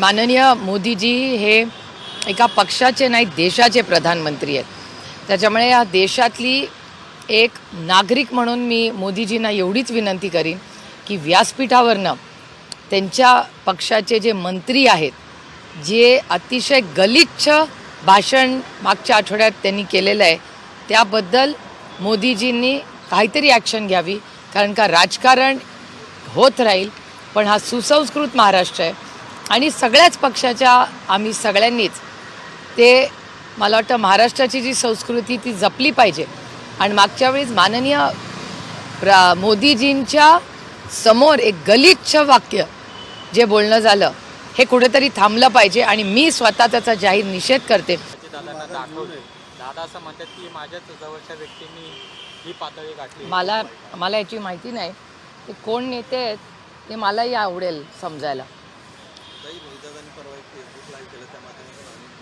माननीय मोदीजी हे एका पक्षाचे नाही देशाचे प्रधानमंत्री आहेत. त्याच्यामुळे या देशातली एक नागरिक म्हणून मी मोदीजींना एवढीच विनंती करीन की व्यासपीठावरनं त्यांच्या पक्षाचे जे मंत्री आहेत जे अतिशय गलिच्छ भाषण मागच्या आठवड्यात त्यांनी केलेलं आहे त्याबद्दल मोदीजींनी काहीतरी ॲक्शन घ्यावी कारण का राजकारण होत राहील पण हा सुसंस्कृत महाराष्ट्र आहे. आणि सगळ्याच पक्षाच्या आम्ही सगळ्यांनीच ते मला वाटतं महाराष्ट्राची जी संस्कृती ती जपली पाहिजे. आणि मागच्या वेळेस माननीय प्रा मोदीजींच्या समोर एक गलिच्छ वाक्य जे बोलणं झालं हे कुठेतरी थांबलं पाहिजे आणि मी स्वतः त्याचा जाहीर निषेध करते. दादा असं म्हणतात की माझ्याच जवळच्या व्यक्तींनी ही पातळी गाठली मला मला याची माहिती नाही. ते कोण नेते आहेत ते मलाही आवडेल समजायला. काही मोहिदादांनी परवा एक फेसबुक लाईव्ह केलं त्या माध्यमातून.